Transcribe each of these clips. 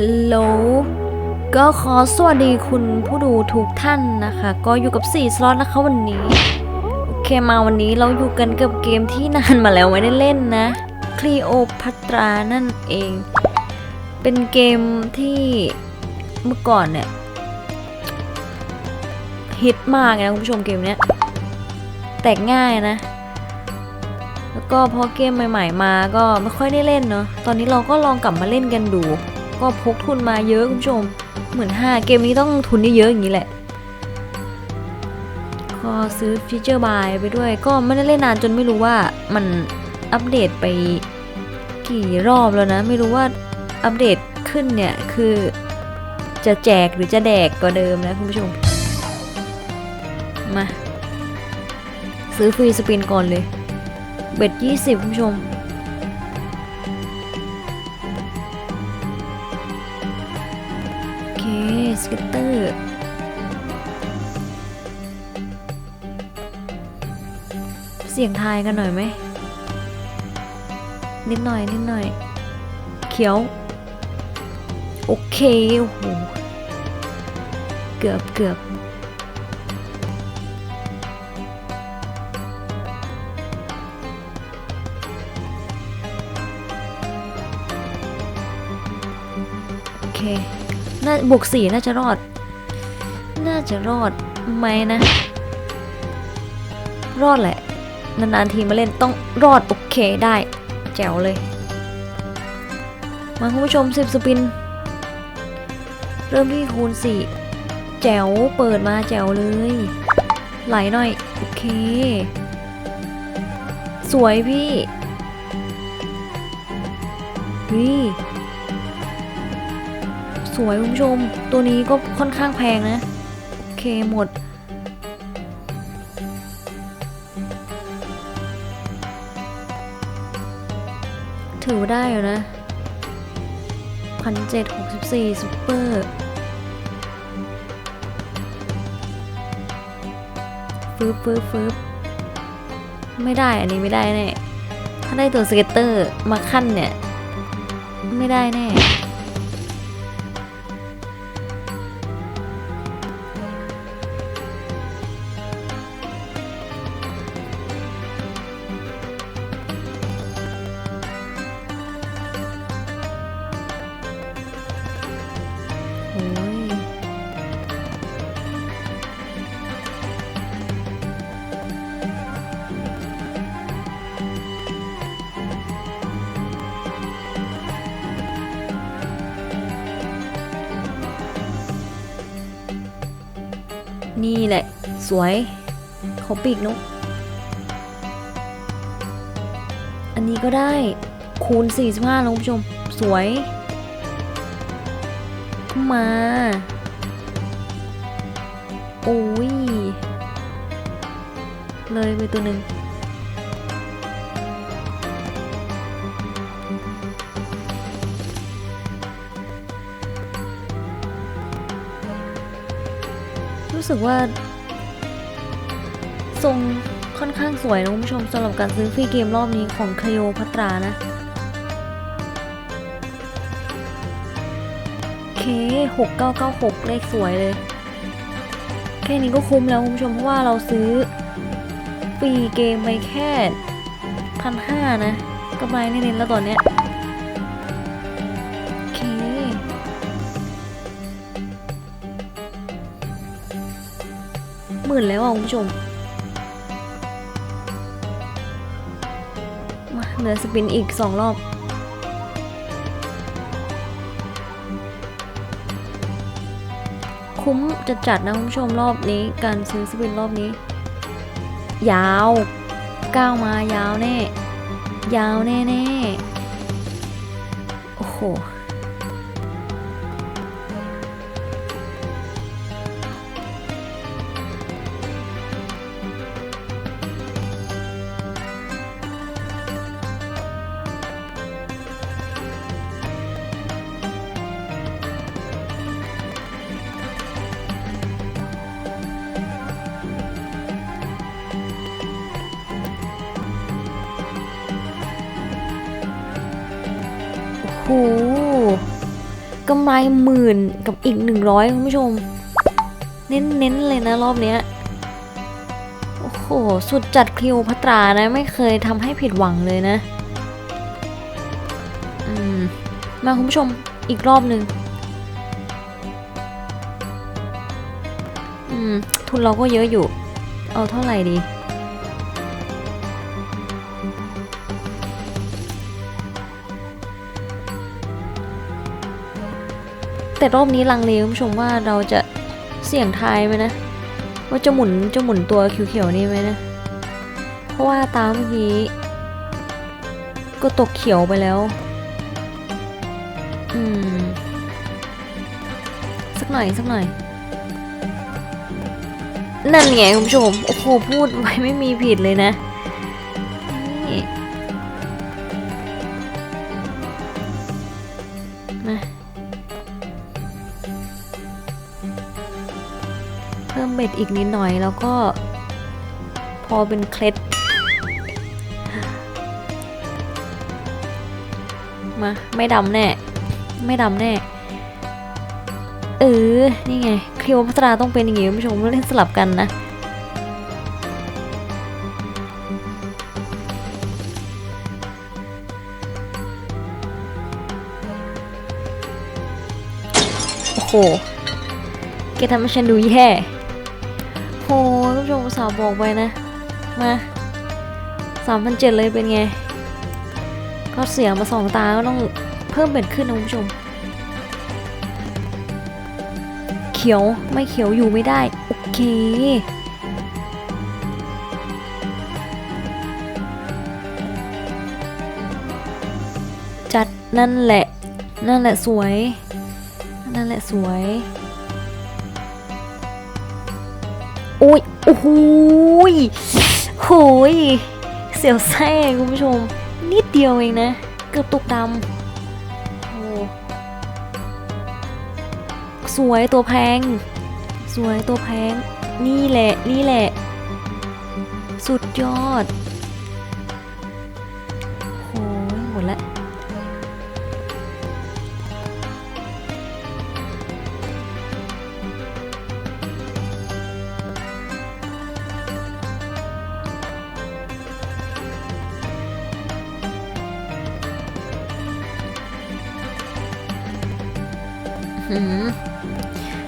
ฮัลโหลก็ขอสวัสดีคุณผู้ดูทุกท่านนะคะ ก็อยู่กับ 4 สล็อตนะคะวันนี้ โอเคมาวันนี้เราอยู่กันกับเกมที่นานมาแล้วไม่ได้เล่นนะคลีโอพัตรานั่นเอง เป็นเกมที่เมื่อก่อนเนี่ยฮิตมากนะคุณผู้ชมเกมเนี้ยแตกง่ายนะ แล้วก็พอเกมใหม่ ๆ มาก็ไม่ค่อยได้เล่นเนาะตอนนี้เราก็ลองกลับมาเล่นกันดู ก็พกทุนมาเยอะคุณผู้ชมหมื่นห้าเกมนี้ต้องทุนเยอะๆอย่างนี้แหละ ก็ซื้อฟีเจอร์บายไปด้วย ก็ไม่ได้เล่นนานจนไม่รู้ว่ามันอัปเดตไปกี่รอบแล้วนะ ไม่รู้ว่าอัปเดตขึ้นเนี่ย คือจะแจกหรือจะแดกกว่าเดิมนะคุณผู้ชม มา ซื้อฟรีสปินก่อนเลย เบ็ดยี่สิบคุณผู้ชม สเก็ตเตอร์เสียงทายกันหน่อยไหม นิดหน่อย นิดหน่อย เขียว โอเค โอ้โห เกือบเกือบโอเค น่าบวกสี่น่าจะรอด น่าจะรอดไหมนะ รอดแหละ นานๆทีมาเล่นต้องรอดโอเคได้ แจ๋วเลย มาคุณผู้ชมสิบสปิน เริ่มที่คูณสี่แจ๋วเปิดมาแจ๋วเลย ไหลหน่อย โอเค สวยพี่เฮ้ย สวยคุณผู้ชม ตัวนี้ก็ค่อนข้างแพงนะ โอเคหมด ถือว่าได้อยู่นะพันเจ็ดหกสิบสี่ซุปเปอร์ฟืบฟืบฟืบไม่ได้อันนี้ไม่ได้แน่ถ้าได้ตัวสเก็ตเตอร์มาขั้นเนี่ย ไม่ได้แน่ นี่แหละ สวยเขาปีกนก อันนี้ก็ได้คูณ 45แล้วคุณผู้ชม สวยมาโอ้ย เลยไปตัวหนึ่ง รู้สึกว่า ทรงค่อนข้างสวยนะคุณผู้ชมสำหรับการซื้อฟรีเกมรอบนี้ของคโอพัตรานะ เคหกเก้าเก้าหกเลขสวยเลย แค่นี้ก็คุ้มแล้วคุณผู้ชมเพราะว่าเราซื้อฟรีเกมไปแค่พันห้านะกำไรแน่ๆแล้วตอนเนี้ย หมื่นแล้วอะคุณผู้ชมมาเหลือสปินอีกสองรอบ คุ้มจะจัดนะคุณผู้ชมรอบนี้ การซื้อสปินรอบนี้ ยาวก้าวมายาวแน่ ยาวแน่แน่ๆโอ้โห หกำไรหมื่นกับอีกหนึ่งร้อยคุณผู้ชม เน้นๆเลยนะรอบเนี้ย โอ้โห สุดจัดคลิวพัตรานะ ไม่เคยทำให้ผิดหวังเลยนะ อืม มาคุณผู้ชมอีกรอบหนึ่งอืม ทุนเราก็เยอะอยู่ เอาเท่าไหร่ดี แต่รอบนี้ลังเลคุณผู้ชมว่าเราจะเสี่ยงทายไหมนะ ว่าจะหมุนจะหมุนตัวเขียวๆนี่ไหมนะ เพราะว่าตามเมื่อกี้ก็ตกเขียวไปแล้ว อืม สักหน่อยสักหน่อย นั่นไงคุณผู้ชม โอ้โหพูดไว้ไม่มีผิดเลยนะนี่ พิ่มเบ็ดอีกนิดหน่อย แล้วก็พอเป็นเคล็ด มา ไม่ดำแน่ ไม่ดำแน่ เออ นี่ไงคลีโอพัตราต้องเป็นอย่างงี้คุณผู้ชมเล่นสลับกันนะโอ้โหแกทำให้ฉันดูแย่ โหคุณผู้ชมสาวบอกไปนะ มาสามพันเจ็ดเลยเป็นไง ก็เสียมาสองตาก็ต้องเพิ่มเป็นขึ้นนะคุณผู้ชม เขียวไม่เขียวอยู่ไม่ได้ โอเคจัดนั่นแหละ นั่นแหละสวย นั่นแหละสวย อุ้ยโอ้โหยโหยเสียวแซ่คุณผู้ชม นิดเดียวเองนะ เกือบตกดำโอ้สวยตัวแพง สวยตัวแพง นี่แหละ นี่แหละ สุดยอด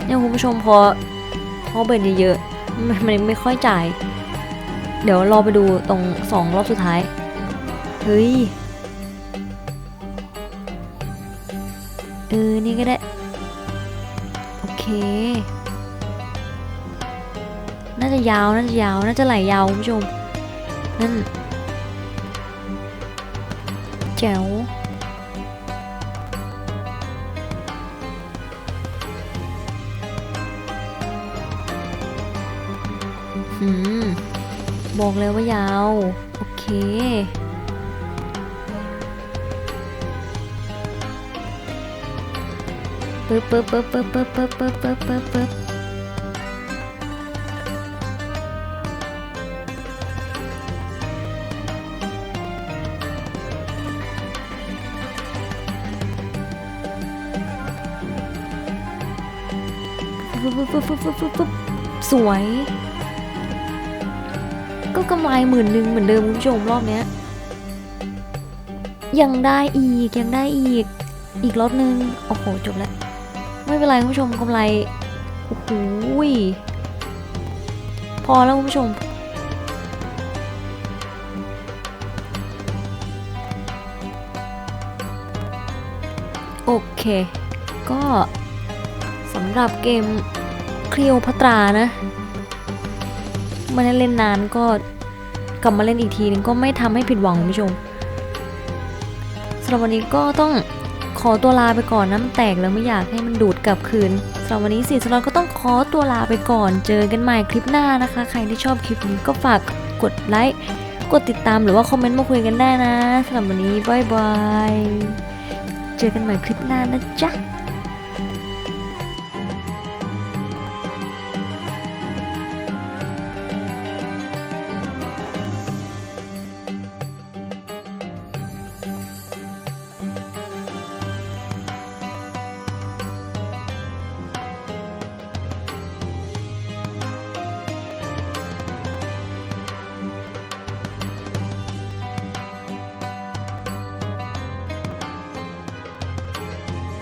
เนี่ยคุณผู้ชมพอพอเบิร์นเยอะๆมันไม่ค่อยจ่าย เดี๋ยวรอไปดูตรงสองรอบสุดท้าย เฮ้ย เออ นี่ก็ได้ โอเค น่าจะยาว น่าจะยาว น่าจะไหลยาวคุณผู้ชม นั่นแจ๋ว อืม บอกเลยว่ายาว โอเค ปึ๊บปึ๊บปึ๊บปึ๊บปึ๊บปึ๊บปึ๊บปึ๊บปึ๊บปึ๊บปึ๊บปึ๊บปึ๊บปึ๊บปึ๊บปึ๊บปึ๊บสวย ก็กำไรหมื่นหนึ่งเหมือนเดิมคุณผู้ชมรอบเนี้ย ยังได้อีกยังได้อีก อีกรอบนึง โอ้โหจบแล้ว ไม่เป็นไรคุณผู้ชมกำไรโอ้โหพอแล้วคุณผู้ชมโอเค ก็สำหรับเกมคลีโอพัตรานะ ไม่ได้เล่นนานก็กลับมาเล่นอีกทีนึงก็ไม่ทำให้ผิดหวังคุณผู้ชมสำหรับวันนี้ก็ต้องขอตัวลาไปก่อนน้ำแตกแล้วไม่อยากให้มันดูดกลับคืนสำหรับวันนี้สี่สล็อตก็ต้องขอตัวลาไปก่อน เจอกันใหม่คลิปหน้านะคะ ใครที่ชอบคลิปนี้ก็ฝากกดไลค์กดติดตามหรือว่าคอมเมนต์มาคุยกันได้นะสำหรับวันนี้บายบาย เจอกันใหม่คลิปหน้านะจ๊ะ